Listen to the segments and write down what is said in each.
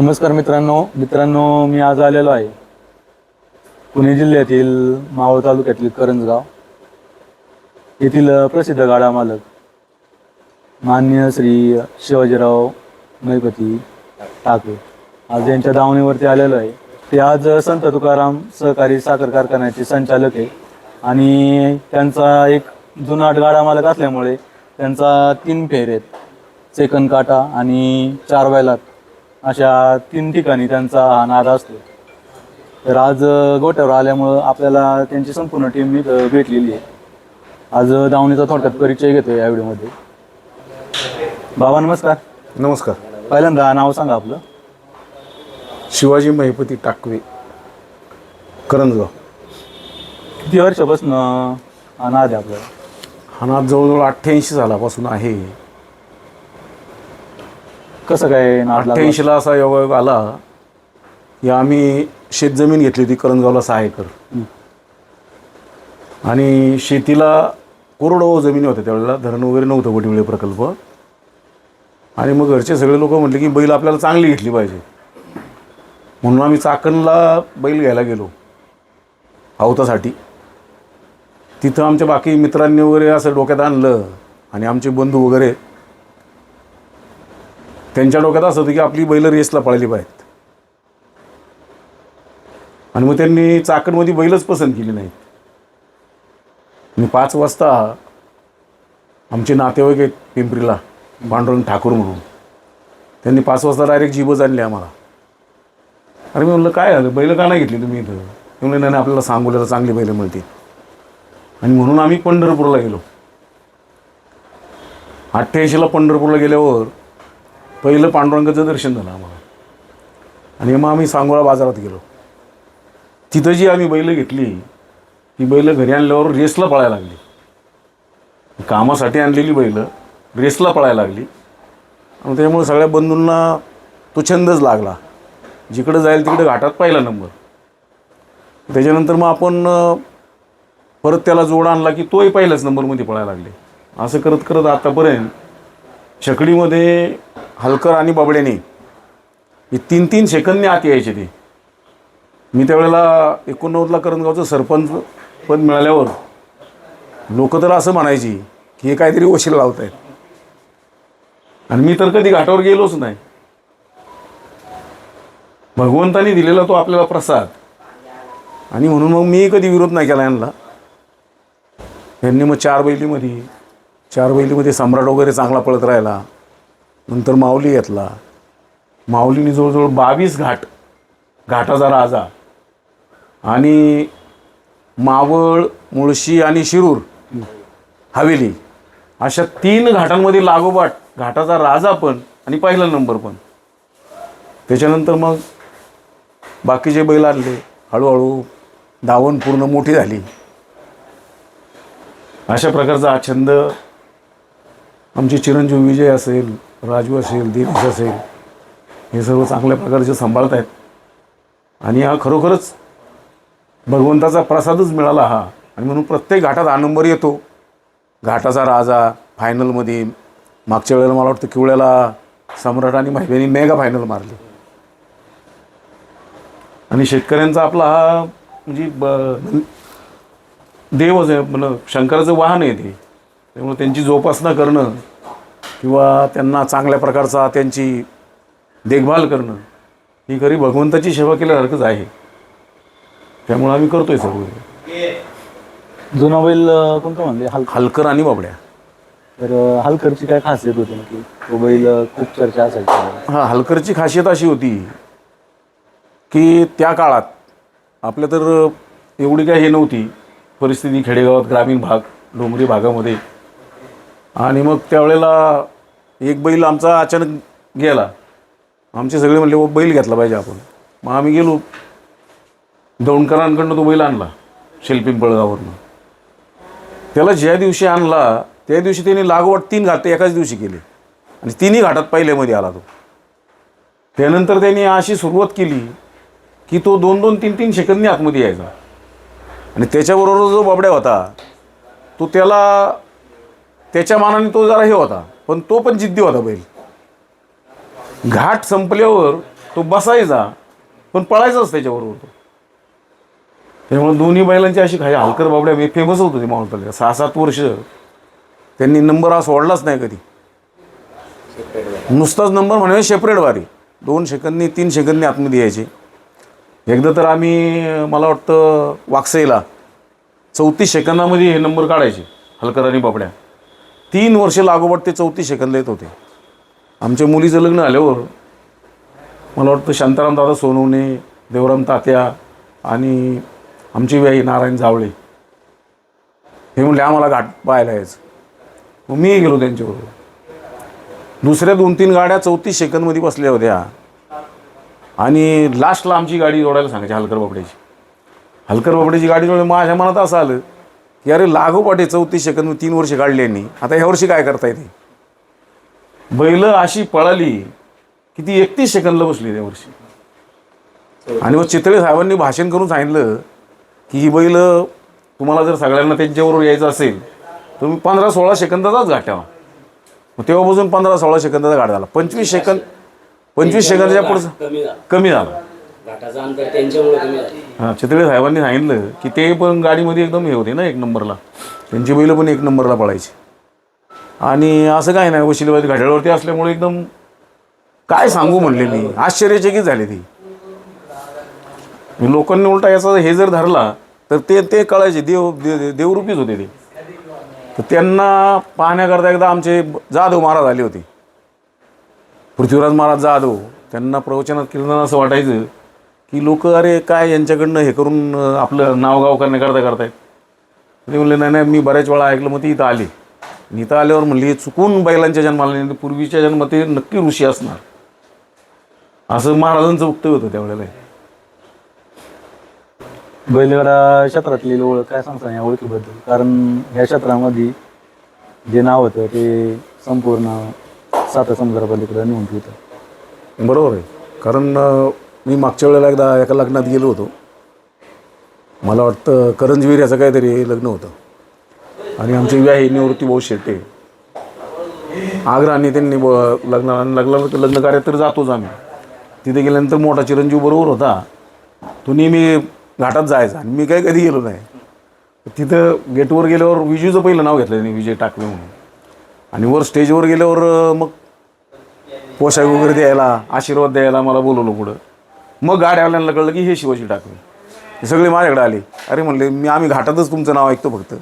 नमस्कार मित्रांनो. मित्रांनो मी आज आलेलो आहे पुणे जिल्ह्यातील मावळ तालुक्यातील करंजगाव येथील प्रसिद्ध गाडा मालक मान्य श्री शिवाजीराव मैपती ठाकरे. आज यांच्या दावणीवरती आलेलो आहे. ते आज संत तुकाराम सहकारी साखर कारखान्याचे संचालक आहे आणि त्यांचा एक जुनाट गाडा मालक असल्यामुळे त्यांचा तीन फेर आहेत. सेकंद काटा आणि चार बैलात अशा तीन ठिकाणी त्यांचा हा नाद असतो. तर आज गोट्यावर आल्यामुळं आपल्याला त्यांची संपूर्ण टीम इथं भेटलेली आहे. आज दावणीचा थोडक्यात परिचय घेतोय या व्हिडिओमध्ये. बाबा नमस्कार. नमस्कार. पहिल्यांदा नाव सांगा आपलं. शिवाजी महिपती टाकवे करंजगाव. किती वर्षापासून अ, हा नाद आहे आपल्याला? हा नाद जवळजवळ अठ्ठ्याऐंशी सालापासून आहे. कसं काय नाद लागला? अठ्ठ्याऐंशीला असा योगायोग आला की आम्ही शेतजमीन घेतली होती करंजगावला सहा एकर. आणि शेतीला कोरडो जमिनी होत्या त्यावेळेला धरण वगैरे नव्हतं वडिवळे प्रकल्प. आणि मग घरचे सगळे लोक म्हटले की बैल आपल्याला चांगली घेतली पाहिजे. म्हणून आम्ही चाकणला बैल घ्यायला गेलो अवतासाठी तिथं आमच्या बाकी मित्रांनी वगैरे असं डोक्यात आणलं आणि आमचे बंधू वगैरे त्यांच्या डोक्यात असं होतं की आपली बैल रेसला पळाली पाहिजेत. आणि मग त्यांनी चाकणमध्ये बैलच पसंत केली नाहीत. मी पाच वाजता आमचे नातेवाईक आहेत पिंपरीला पांडुरंग ठाकूर म्हणून. त्यांनी पाच वाजता डायरेक्ट जीबच आणली आम्हाला. अरे मी म्हणलं काय झालं? बैल का नाही घेतली तुम्ही इथं? ते म्हणले नाही नाही, आपल्याला सांगोल्याला चांगली बैलं मिळतील. आणि म्हणून आम्ही पंढरपूरला गेलो. अठ्ठ्याऐंशीला पंढरपूरला गेल्यावर पहिलं पांडुरंगाचं दर्शन झालं आम्हाला. आणि मग आम्ही सांगोळा बाजारात गेलो. तिथं जी आम्ही बैलं घेतली ती बैलं घरी आणल्यावर रेसला पळायला लागली. कामासाठी आणलेली बैलं रेसला पळायला लागली. आणि त्यामुळे सगळ्या बंधूंना तो छंदच लागला. जिकडं जाईल तिकडे घाटात पहिला नंबर. त्याच्यानंतर मग आपण परत त्याला जोड आणला की तोही पहिल्याच नंबरमध्ये पळायला लागले. असं करत करत आतापर्यंत छकडीमध्ये हलकर आणि बाबड्याने हे तीन तीन सेकंदने आत यायचे ते. मी त्यावेळेला एकोणनव्वदला करंजगावचं सरपंच पद मिळाल्यावर लोक तर असं म्हणायची की हे काहीतरी वशील लावत आहेत आणि मी तर कधी घाटावर गेलोच नाही. भगवंतानी दिलेला तो आपल्याला प्रसाद. आणि म्हणून मग मी कधी विरोध नाही केला यांना. यांनी मग चार बैलीमध्ये चार बैलीमध्ये सम्राट वगैरे चांगला पळत राहिला. नंतर माऊली घेतला. माऊलीने जवळजवळ बावीस घाट घाटाचा राजा. आणि मावळ मुळशी आणि शिरूर हवेली अशा तीन घाटांमध्ये लागोपाठ घाटाचा राजा पण आणि पहिला नंबर पण. त्याच्यानंतर मग बाकीचे बैल आले हळूहळू दावण पूर्ण मोठी झाली. अशा प्रकारचा हा छंद आमचे चिरंजीव विजय असेल राजू असेल दिनेश असेल हे सर्व चांगल्या प्रकारचे सांभाळत आहेत आणि हा खरोखरच भगवंताचा प्रसादच मिळाला हा. आणि म्हणून प्रत्येक घाटात हा नंबर येतो. घाटाचा राजा फायनलमध्ये मागच्या वेळेला मला वाटतं किवळ्याला सम्राट आणि माहिती मेगा फायनल मारली. आणि शेतकऱ्यांचा आपला हा म्हणजे ब देवच आहे म्हणजे शंकराचं वाहन आहे ते. त्यामुळे त्यांची जोपासना करणं किंवा त्यांना चांगल्या प्रकारचा त्यांची देखभाल करणं ही खरी भगवंताची सेवा केल्यासारखंच आहे. त्यामुळे आम्ही करतोय सर्व जुना बैल कोणता म्हणले? हल हलकर आणि बाबड्या. तर हलकरची काय खासियत होती नक्की? तो बैल खूप चर्चा असायची. हां हलकरची खासियत अशी होती की त्या काळात आपल्या तर एवढी काय हे नव्हती. परिस्थिती खेडेगावात ग्रामीण भाग डोंगरी भागामध्ये आणि मग त्यावेळेला एक बैल आमचा अचानक गेला. आमचे सगळे म्हणले बैल घेतला पाहिजे आपण. मग आम्ही गेलो. दौंडकरांकडनं तो बैल आणला शेलपिंपळगावरनं त्याला ज्या दिवशी आणला त्या दिवशी त्याने लागवड तीन घाटे एकाच दिवशी केली. आणि तिन्ही घाटात पहिल्यामध्ये आला तो. त्यानंतर त्यांनी अशी सुरुवात केली की तो दोन दोन तीन तीन सेकंदनी आतमध्ये यायचा. आणि त्याच्याबरोबर जो बाबड्या होता तो त्याला त्याच्या मानाने तो जरा हे होता पण तो पण जिद्दी होता बैल. घाट संपल्यावर तो बसायचा पण पळायचाच त्याच्याबरोबर तो. त्यामुळे दोन्ही बैलांची अशी काही हलकर बाबड्या मी फेमस होतो ते मावळ तालुक्यात सहा सात वर्ष त्यांनी नंबर हा सोडलाच नाही कधी. नुसताच नंबर म्हणजे सेपरेट वारी. दोन सेकंदनी तीन सेकंदनी आतमध्ये यायचे. एकदा तर आम्ही मला वाटतं वाकसेला चौतीस सेकंदामध्ये हे नंबर काढायचे हलकर आणि बाबड्या. तीन वर्ष लागोपाठ ते चौतीस सेकंद येत होते. आमच्या मुलीचं लग्न आल्यावर मला वाटतं शांताराम दादा सोनवणे देवराम तात्या आणि आमची व्याई नारायण जावळे हे म्हणले आम्हाला घाट पाहायला यायचं. मग मी गेलो त्यांच्याबरोबर. दुसऱ्या दोन तीन गाड्या चौतीस सेकंदमध्ये बसल्या होत्या. आणि लास्टला आमची गाडी जोडायला सांगायची हलकर बापड्याची हलकर बापड्याची गाडी जोडली माझ्या मनात असं आलं की अरे लागोपाठ चौतीस सेकंद तीन वर्ष काढली यांनी. आता ह्या वर्षी काय करता येते बैल अशी पळाली की ती एकतीस सेकंदला बसली त्या वर्षी. आणि मग चितळे साहेबांनी भाषण करून सांगितलं की ही बैल तुम्हाला जर सगळ्यांना त्यांच्याबरोबर यायचं असेल तर मी पंधरा सोळा सेकंदाचाच घाट ठेवा मग तेव्हापासून पंधरा सोळा सेकंदाचा घाट झाला. पंचवीस सेकंद पंचवीस सेकंदाच्या पुढचं कमी झाला. घाटाचं अंतर त्यांच्यामुळे कमी हां चितळे साहेबांनी सांगितलं की ते पण गाडीमध्ये एकदम हे होते ना एक नंबरला. त्यांची बैलं पण एक नंबरला पळायची. आणि असं काय नाही वशिलेबाजी घड्याळवरती असल्यामुळे एकदम काय सांगू म्हणले मी. आश्चर्यचकित झाले ती. लोकांनी उलटा याचा हे जर धरला तर ते ते कळायचे. देव दे- देवरूपीच होते ते. तर त्यांना पाहण्याकरता एकदा आमचे जाधव महाराज आले होते. पृथ्वीराज महाराज जाधव त्यांना प्रवचनात कीर्तन असं वाटायचं. की लोक अरे काय यांच्याकडनं हे करून आपलं नावगाव करण्याकरता करतायत? ते म्हणले नाही नाही मी बऱ्याच वेळा ऐकलं मग ती इथं आली. इथं आल्यावर म्हणली हे चुकून बैलांच्या जन्माला नाही, पूर्वीच्या जन्मात ते नक्की ऋषी असणार. असं महाराजांचं वक्तव्य होतं त्यावेळेला. बैलगाडा क्षेत्रातली ओळख काय सांगता या ओळखीबद्दल? कारण या क्षेत्रामध्ये जे नाव होतं ते संपूर्ण साता समुद्रापलीकडे नेऊन ठेवतं बरोबर आहे. कारण मी मागच्या वेळेला एकदा एका लग्नात गेलो होतो. मला वाटतं करंजवीर याचं काहीतरी लग्न होतं. आणि आमचे विवाही निवृत्ती भाऊ शेट्टे. आग्रहाने त्यांनी ब- लग्न लग्न लग्न कार्यात तर जातोच आम्ही. तिथे गेल्यानंतर मोठा चिरंजीव बरोबर होता. तो नेहमी घाटात जायचा आणि मी काही कधी गेलो नाही. तिथं गेटवर गेल्यावर विजूचं पहिलं नाव घेतलं त्यांनी विजय टाकवे म्हणून. आणि वर स्टेजवर गेल्यावर मग पोशाख वगैरे द्यायला आशीर्वाद द्यायला मला बोलवलं पुढं. मग गाड्यावाल्यांना कळलं की हे शिवाजी टाकवे हे सगळे माझ्याकडे आले. अरे म्हणले मी आम्ही घाटातच तुमचं नाव ऐकतो फक्त.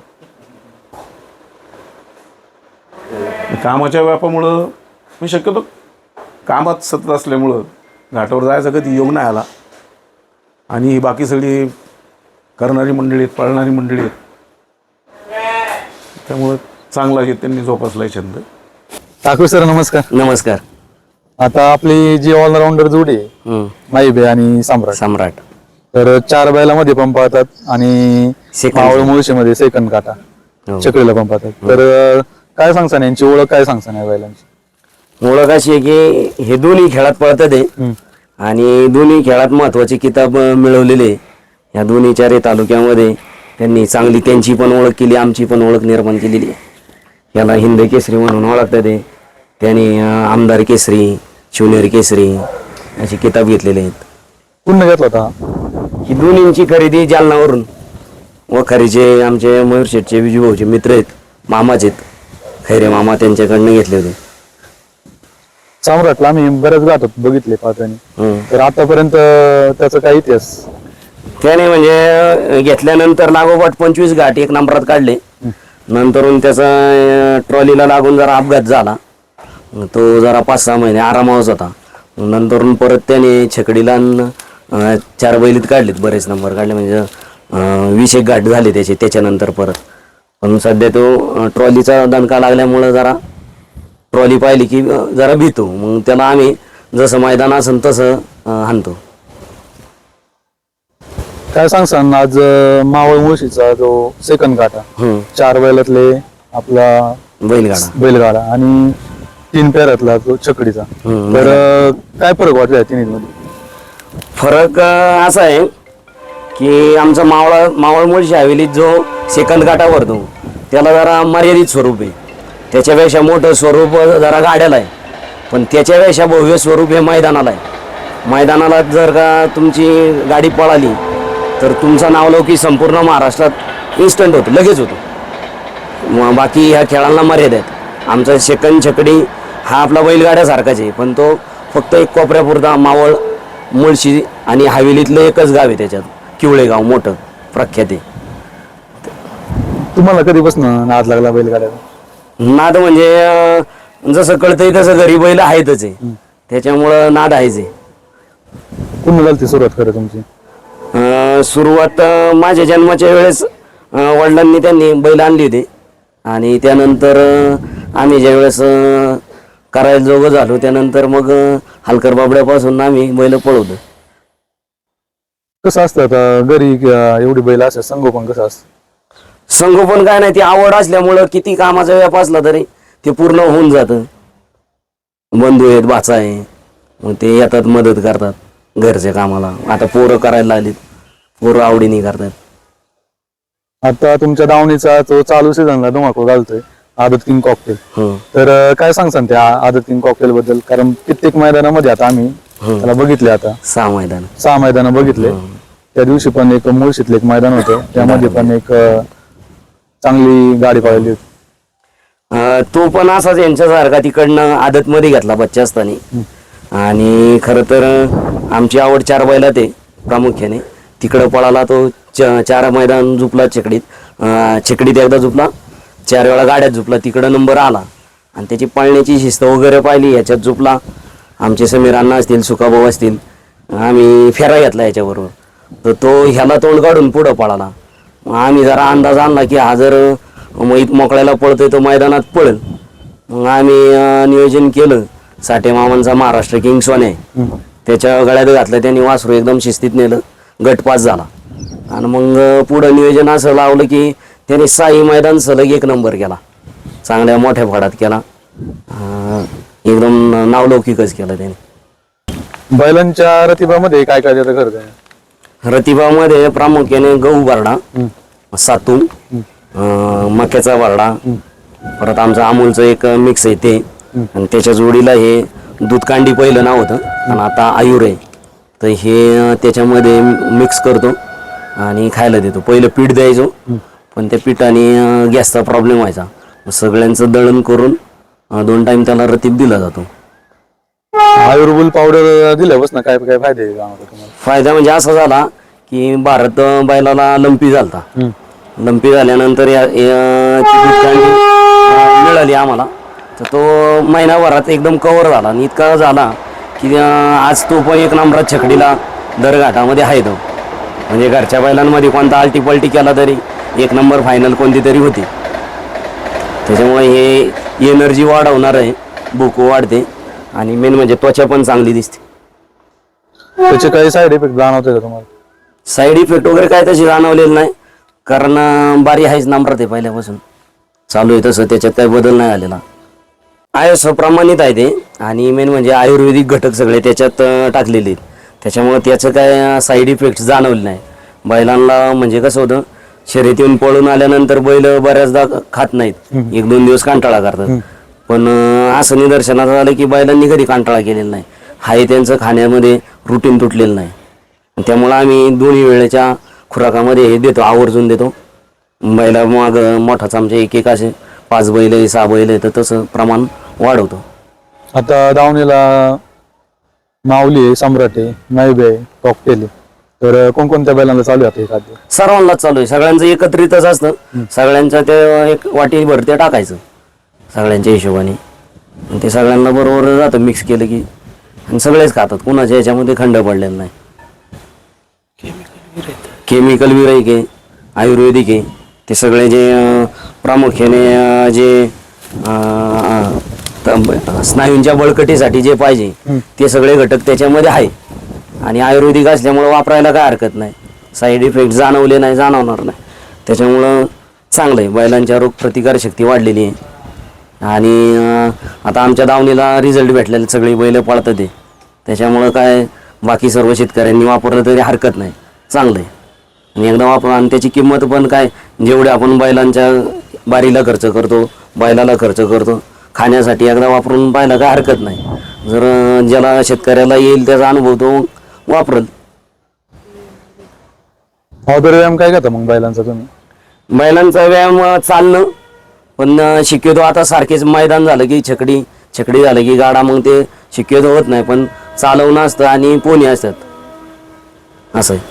कामाच्या व्यापामुळं मी शक्यतो कामात सतत असल्यामुळं घाटावर जायचा कधी योग नाही आला. आणि ही बाकी सगळी करणारी मंडळी आहेत पळणारी मंडळी आहेत. त्यामुळं चांगला हे त्यांनी जोपासला आहे छंद. ठाकूर सर नमस्कार. नमस्कार. आता आपली जी ऑलराऊंडर जोडी आहे. माईबे आणि सम्राट. सम्राट. तर चार बैलामध्ये पंप पाहतात आणि Second. मावळ मुळशीमध्ये सेकंड काटा. हो. चकडीला पंप पाहतात. तर अं, काय सांगता यांची? ओळख काय सांगता या बैलांची? ओळख अशी आहे की हे दोन्ही खेळात पळतात आहे आणि दोन्ही खेळात महत्त्वाचे किताब अं, मिळवलेले या दोन्ही चारही तालुक्यामध्ये त्यांनी चांगली त्यांची पण ओळख केली आमची पण ओळख निर्माण केलेली आहे. याला हिंद केसरी म्हणून ओळखतात आहे त्यांनी आमदार केसरी शिवनेरी केसरी असे किताब घेतलेले आहेत. पुण्य घेतला होता? हा? दोन्हींची खरेदी जालनावरून. वखारीचे आमचे मयूर शेठचे विजूभाऊचे मित्र आहेत मामाचे आहेत. खैरे मामा त्यांच्याकडनं घेतले होते. सम्राटला आम्ही बरेच गाठ बघितले पाहतानी. हम्म. तर आतापर्यंत त्याचा काय इतिहास? त्याने म्हणजे घेतल्यानंतर लागोपाठ पंचवीस घाट एक नंबरात काढले. नंतरून त्याचा अं, ट्रॉलीला लागून जरा अपघात झाला. तो जरा पाच सहा महिने आरामावच होता. मग नंतरून परत त्याने छकडीला चार बैलीत काढलेत बरेच नंबर काढले. म्हणजे वीस एक घाट झाले त्याचे त्याच्यानंतर परत. पण सध्या तो ट्रॉलीचा दणका लागल्यामुळं जरा ट्रॉली पाहिली की जरा भीतो. मग त्याला आम्ही जसं मैदान असेल तसं अं, हाणतो. काय सांगसान आज मावळ मुळशीचा जो सेकंड काटा हम्म. चार बैलातले आपला बैलगाडा. बैलगाडा. आणि तीन पेरातला जो छकडीचा. हम्म. तर अं, काय फरक वाटला तिन्हीमध्ये फरक अं, असा आहे की आमचा मावळा मावळ मुळशी हवेलीत जो सेकंद काटा भरतो त्याला जरा मर्यादित स्वरूप आहे. त्याच्यापेक्षा मोठं स्वरूप जरा गाड्याला आहे. पण त्याच्यापेक्षा भव्य स्वरूप हे मैदानाला आहे. मैदानाला जर का तुमची गाडी पळाली तर तुमचं नावलौकिक संपूर्ण महाराष्ट्रात इन्स्टंट होतं लगेच होतं. मग बाकी ह्या खेळांना मर्यादा आहेत. आमचा सेकंद छकडी हा आपला बैलगाड्यासारखाच आहे पण तो फक्त एक कोपऱ्यापुरता मावळ मुळशी आणि हवेलीतलं एकच गाव आहे त्याच्यात किवळे गाव मोठं प्रख्यात आहे. तुम्हाला कधीपासून नाद लागला बैलगाड्याचा नाद म्हणजे अं, जसं कळतंय तसं घरी बैल आहेतच आहे. त्याच्यामुळं नाद आहेच आहे. कुणी झाली ती सुरुवात खरं तुमची? अं, सुरुवात अं, माझ्या जन्माच्या वेळेस अं, वडिलांनी त्यांनी बैल आणली होती. आणि त्यानंतर अं, आम्ही ज्यावेळेस अं, करायला जोगं झालो त्यानंतर मग हलकर बाबड्यापासून आम्ही बैल पळवतो कसं असतं आता? घरी अं, एवढी बैल असतात संगोपन कसं असतं? संगोपन काय नाही ती आवड असल्यामुळं किती कामाचा व्याप असला तरी ते पूर्ण होऊन जातं. बंधू आहेत भाचा आहे मग ते येतात मदत करतात घरच्या कामाला. आता पोरं करायला लागलीत पोरं आवडीने करतात. आता तुमच्या दावणीचा तो चालू सीझनला धुमाकूळ घालतोय. आदत किंग कॉकटेल हो. तर अं, काय सांगसान त्या आदत किंग कॉकटेल बद्दल? कारण कित्येक मैदानामध्ये आता आम्ही त्याला बघितले आता. सहा मैदान. सहा मैदान बघितले. त्या दिवशी पण एक मुळशीतलं एक मैदान होतं. त्यामध्ये पण एक अं, चांगली गाडी पाहिली होती. अं, तो पण असाच यांच्यासारखा तिकडनं आदतमध्ये घेतला बच्चा असताना. आणि खरं तर अं, आमची आवड चार बैलात आहे प्रामुख्याने. तिकडं पळाला तो च- चार मैदान झुपला चकडीत चकडीत एकदा झुपला चार वेळा गाड्यात झुपला तिकडं नंबर आला. आणि त्याची पळण्याची शिस्त वगैरे पाहिली याच्यात झुपला. आमचे समीर अण्णा असतील सुकाभाऊ असतील आम्ही फेरा घेतला याच्याबरोबर. तर तो ह्याला तोंड काढून पुढं पळाला. मग आम्ही जरा अंदाज आणला की हा जर मैत मोकळ्याला पळतोय तो मैदानात पळेल. मग आम्ही नियोजन केलं. साठे मामांचा महाराष्ट्र किंग सोने त्याच्या गळ्यात घातलं त्यांनी वासरू एकदम शिस्तीत नेलं. गट पास झाला. आणि मग पुढं नियोजन असं लावलं की त्याने साई मैदान सलग एक नंबर केला. चांगल्या मोठ्या फडात केला. एकदम नावलौकिकच केलं त्याने. बैलांच्या रतिबामध्ये काय काय देतं खरं? रतिबामध्ये प्रामुख्याने गहू बारडा सातू मक्याचा बारडा परत आमचं अमूलचं एक मिक्स आहे ते. आणि त्याच्या जोडीला हे दूधकांडी पहिलं नाव होतं. आणि आता आयुर आहे. तर हे त्याच्यामध्ये मिक्स करतो आणि खायला देतो. पहिलं पीठ द्यायचो. पण त्या पिठाने गॅसचा प्रॉब्लेम व्हायचा. सगळ्यांचं दळण करून दोन टाइम त्याला रतीब दिला जातो. आयुर्बुल पावडर दिल्यापासून काय काय फायदे फायदा म्हणजे असा झाला की भारत बैलाला लंपी झालता. लंपी झाल्यानंतर मिळाली आम्हाला. तर तो महिनाभरात एकदम कव्हर झाला. आणि इतका झाला की आज तो पण एक नंबरात छकडीला दरघाटामध्ये आहे तो. म्हणजे घरच्या बैलांमध्ये कोणता आलटी पलटी केला तरी एक नंबर फायनल कोणती तरी होती. त्याच्यामुळे हे एनर्जी वाढवणार आहे. भूक वाढते. आणि मेन म्हणजे त्वचा पण चांगली दिसते. त्याचे काही साईड इफेक्ट जाणवते का तुम्हाला? साईड इफेक्ट वगैरे काय तशी जाणवलेलं नाही. कारण बारी आहेच नंबरात आहे पहिल्यापासून. चालू आहे तसं. त्याच्यात काही बदल नाही आलेला. आयस प्रमाणित आहे ते. आणि मेन म्हणजे आयुर्वेदिक घटक सगळे त्याच्यात टाकलेले आहेत. त्याच्यामुळे त्याचं काय साईड इफेक्ट जाणवले नाही. बैलांना म्हणजे कसं होतं शर्यतीहून पळून आल्यानंतर बैल बऱ्याचदा खात नाहीत. एक दोन दिवस कांटाळा करतात. पण असं निदर्शनात आलं की बैलांनी कधी कांटाळा केलेला नाही. हाय त्यांचं खाण्यामध्ये रुटीन तुटलेलं नाही. त्यामुळं आम्ही दोन्ही वेळेच्या खुराकामध्ये हे देतो आवर्जून देतो. बैला मग मोठा चमचा एक एक असे पाच बैल आहे सहा बैल आहे तर तसं प्रमाण वाढवतो. आता दावणीला माऊली आहे सम्राट आहे नाईब आहे कॉकटेल आहे. तर कोणकोणत्या बैलांना चालू आहे आता हे खाद्य? सर्वांनाच चालू आहे. सगळ्यांचं एकत्रितच असतं. सगळ्यांचं ते एक वाटीभर ते टाकायचं. सगळ्यांच्या हिशोबाने. आणि ते सगळ्यांना बरोबर जातं. मिक्स केलं की. आणि सगळेच खातात. कुणाच्या याच्यामध्ये खंड पडलेला नाही. केमिकल विरहित आहे. आयुर्वेदिक आहे. ते सगळे जे अं, प्रामुख्याने अं, जे अं, त- स्नायूंच्या बळकटीसाठी जे पाहिजे ते सगळे घटक त्याच्यामध्ये आहे. आणि आयुर्वेदिक असल्यामुळं वापरायला काय हरकत नाही. साईड इफेक्ट जाणवले नाही जाणवणार नाही. त्याच्यामुळं चांगलं आहे बैलांच्या रोगप्रतिकारशक्ती वाढलेली आहे. आणि आता आमच्या दावणीला रिझल्ट भेटलेले सगळी बैल पळतात ते. त्याच्यामुळं काय बाकी सर्व शेतकऱ्यांनी वापरलं तरी हरकत नाही. चांगलं आहे आणि एकदा वापर आणि त्याची किंमत पण काय जेवढे आपण बैलांच्या बारीला खर्च करतो बैलाला खर्च करतो खाण्यासाठी एकदा वापरून पाहायला काय हरकत नाही. जर ज्याला शेतकऱ्याला येईल त्याचा अनुभव तो वापरल आउटडोर व्यायाम काय घेता मग बैलांचा तुम्ही? बैलांचा व्यायाम अं, चालणं पण अं, शक्यतो आता सारखेच मैदान झालं की छकडी छकडी झालं की गाडा मग ते शक्यतो होत नाही. पण चालवणं असतं आणि पोणी असतात. असं आहे.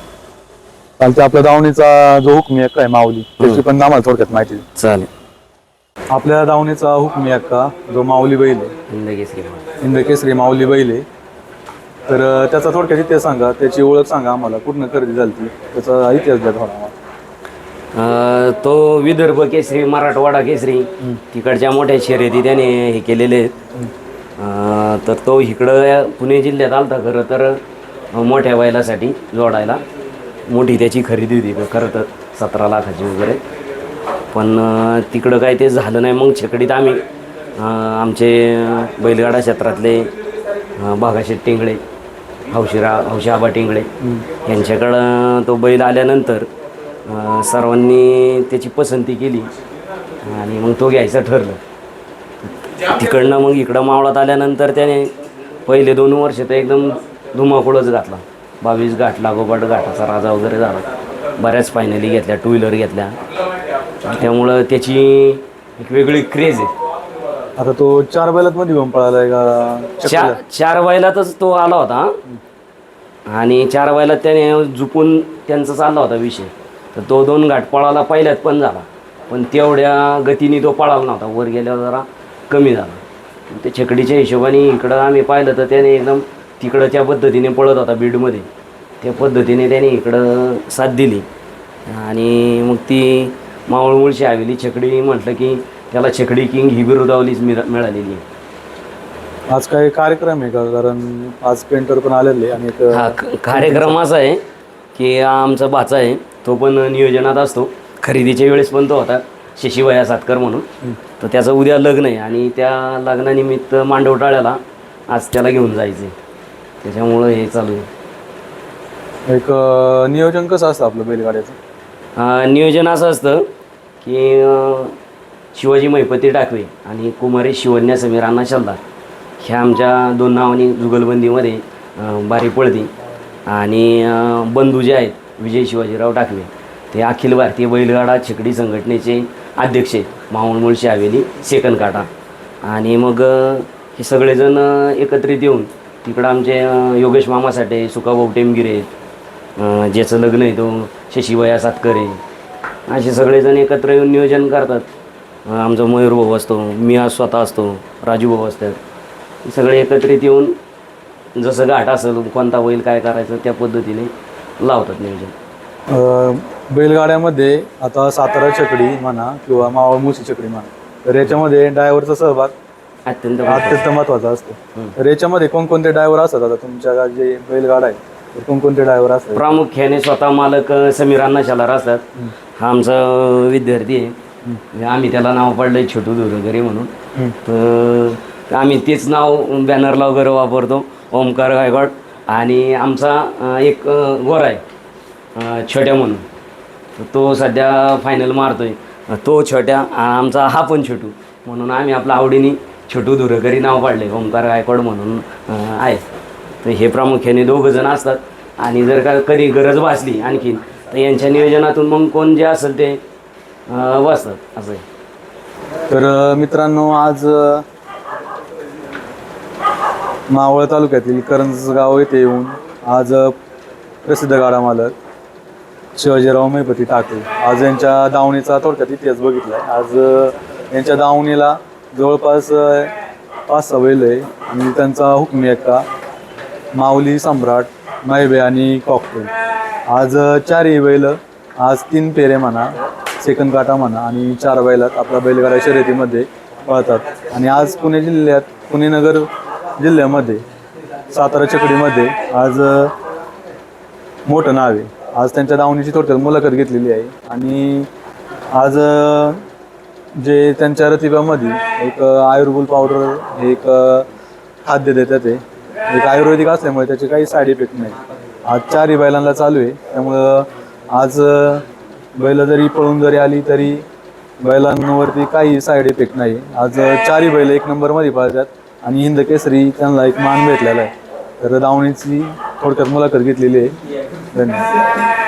चालते आपल्या दावणीचा जो हुकमी हक्क आहे माऊली? त्याची पण आम्हाला थोडक्यात माहिती द्या. चालेल. आपल्या दावणीचा हुकमी हक्का जो माऊली बैल आहे? इंदकेसरी माऊली बैल आहे. तर त्याचा थोडक्यात इतिहास सांगा त्याची ओळख सांगा आम्हाला पूर्ण खरेदी झाली त्याचा इतिहास द्या थोडा आम्हाला. अं, तो विदर्भ केसरी मराठवाडा केसरी तिकडच्या मोठ्या शर्यती त्याने हे केलेले आहेत. अं, तर तो इकडं पुणे जिल्ह्यात आलता खरं तर अं, मोठ्या बैलासाठी जोडायला. मोठी त्याची खरेदी होती खरं तर सतरा लाखाची वगैरे. पण अं, तिकडं काय ते झालं नाही मग छकडीत आम्ही अं, आमचे बैलगाडा क्षेत्रातले अं, बागाशेठ टिंगळे हौशिरा हौशी आबा टिंगळे. यांच्याकडं तो बैल आल्यानंतर सर्वांनी त्याची पसंती केली. आणि मग तो घ्यायचं ठरलं. तिकडनं मग इकडं मावळात आल्यानंतर त्याने पहिले दोन वर्ष तर एकदम धुमाकूळच घातला. बावीस घाट लागोपाठ घाटाचा राजा वगैरे झाला. बऱ्याच फायनली घेतल्या टू व्हीलर घेतल्या. त्यामुळं त्याची एक वेगळी क्रेज आहे. आता तो चार बैलात मध्ये घेऊन पळालाय का? चार चार बैलातच तो आला होता. आणि चार बैलात त्याने झुपून त्यांचा चालला होता विषय. तर तो दोन घाट पळाला पहिल्यात पण झाला. पण तेवढ्या गतीने तो पळाला नव्हता. वर गेल्यावर जरा कमी झाला. ते छकडीच्या हिशोबाने इकडं आम्ही पाहिलं तर त्याने एकदम तिकडं त्या पद्धतीने पळत होता बीडमध्ये. त्या पद्धतीने त्याने इकडं साथ दिली. आणि मग ती मावळमुळशी हवेली छकडी म्हटलं की त्याला छकडी किंग ही बिरुदावलीच मिळ मिळालेली आहे. आज काही कार्यक्रम आहे का? कारण आज पेंटर पण आलेले आणि एक हा क- कार्यक्रम असा आहे की आमचा भाचा आहे तो पण नियोजनात असतो. खरेदीच्या वेळेस पण तो होता शशीवया सातकर म्हणून. तर त्याचं उद्या लग्न आहे आणि त्या लग्नानिमित्त मांडवटाळ्याला आज त्याला घेऊन जायचं आहे त्याच्यामुळं हे चालू आहे. एक अं, नियोजन कसं असतं आपलं बैलगाड्याचं? अं, नियोजन असं असतं की अं, शिवाजी महिपती टाकवे आणि कुमारी शिवन्या समीर अण्णा ह्या आमच्या दोन नावांनी जुगलबंदीमध्ये बारी पळती आणि बंधू जे आहेत विजय शिवाजीराव टाकवे. ते अखिल भारतीय बैलगाडा छेकडी संघटनेचे अध्यक्ष आहेत मावळ मुळशी हवेली सेकंद काटा आणि मग हे सगळेजण एकत्रित येऊन तिकडं आमचे योगेश मामा साठे टेमगिरे ज्याचं लग्न आहे तो शशिवया सातकरे असे सगळेजण एकत्र येऊन नियोजन करतात. आमचा मयूर भाऊ असतो मी आज स्वतः असतो राजू भाऊ असतात. सगळे एकत्रित येऊन जसं घाट असेल कोणता होईल काय करायचं त्या पद्धतीने लावतात नियोजन. बैलगाड्यामध्ये आता सातारा चकडी म्हणा किंवा मावळ मुशी चकडी म्हणा तर याच्यामध्ये ड्रायव्हरचा सहभाग अत्यंत अत्यंत महत्त्वाचा असतो. तर याच्यामध्ये कोणकोणते ड्रायव्हर असतात आता? तुमच्या जे बैलगाडा आहे तर कोणकोणते ड्रायव्हर असतात? प्रामुख्याने स्वतः मालक अ, समीर अण्णा शालार असतात हा आमचा विद्यार्थी आहे. म्हणजे आम्ही त्याला नाव पडलंय छोटू दुरगरी म्हणून. तर आम्ही तेच नाव बॅनरला वगैरे वापरतो ओमकार गायकवाड. आणि आमचा एक गोरा आहे छोट्या म्हणून. तर तो सध्या फायनल मारतोय. तो छोट्या आमचा हा पण छोटू. म्हणून आम्ही आपल्या आवडीने छोटू दुरकरी नाव पाडले ओमकार गायकवाड म्हणून आहे. तर हे प्रामुख्याने दोघं जण असतात. आणि जर का कधी गरज भासली आणखीन तर यांच्या नियोजनातून मग कोण जे असेल ते वाचतात असं आहे. तर मित्रांनो आज मावळ तालुक्यातील करंजगाव येथे येऊन आज प्रसिद्ध गाडा मालक शिवाजीराव मेपती ठाकरे आज यांच्या दावणीचा थोडक्यात इतिहास बघितलाय. आज यांच्या दावणीला जवळपास पाच सहा बैल आहे आणि त्यांचा हुकमी एक्का माऊली सम्राट मैबे आणि कॉकटेल. आज अं, चारही बैल आज तीन पेरे म्हणा सेकंद काटा म्हणा आणि चार बैलात आपला बैलगाडा शर्यतीमध्ये पळतात. आणि आज पुणे जिल्ह्यात पुणे नगर जिल्ह्यामध्ये सातारा चकडीमध्ये आज मोठं नाव आहे. आज त्यांच्या दावणीची थोडक्यात मुलाखत घेतलेली आहे. आणि आज जे त्यांच्या रतिबामध्ये एक अं, पावडर हे एक खाद्य देतात ते एक आयुर्वेदिक असल्यामुळे त्याचे काही साईड इफेक्ट नाही आज चारही बैलांना चालू आहे. त्यामुळं आज बैल जरी पळून जरी आली तरी बैलांवरती काही साईड इफेक्ट नाही. आज चारही बैल एक नंबरमध्ये पाळतात आणि हिंद केसरी त्यांना एक मान भेटलेला आहे. तर दावणीची थोडक्यात मुलाखत घेतलेली आहे. धन्यवाद.